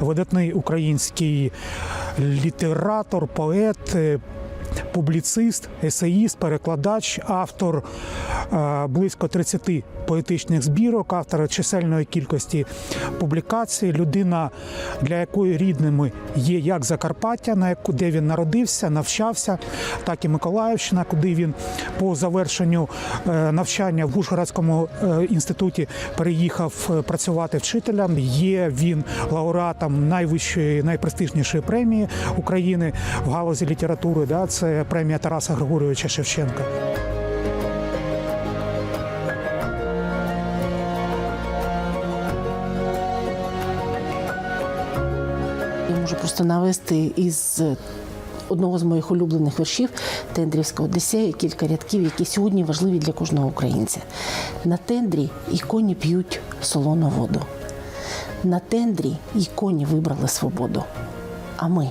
видатний український літератор, поет. Публіцист, есеїст, перекладач, автор е, близько 30 поетичних збірок, автор чисельної кількості публікацій, людина, для якої рідними є як Закарпаття, на де він народився, навчався, так і Миколаївщина, куди він по завершенню е, навчання в Ужгородському е, інституті переїхав працювати вчителем. Є він лауреатом найвищої, найпрестижнішої премії України в галузі літератури. Да, це премія Тараса Григорьовича Шевченка. Я можу просто навести із одного з моїх улюблених віршів Тендрівського Одесея кілька рядків, які сьогодні важливі для кожного українця. На тендрі і коні п'ють солону воду. На тендрі і коні вибрали свободу. А ми,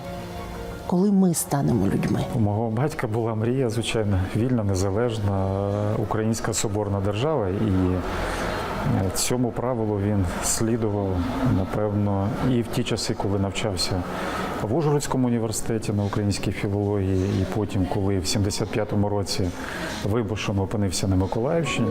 коли ми станемо людьми? У мого батька була мрія, звичайно, вільна, незалежна е, українська соборна держава, і е, цьому правилу він слідував, напевно, і в ті часи, коли навчався в Ужгородському університеті на українській філології, і потім, коли в 75-му році вибушем опинився на Миколаївщині.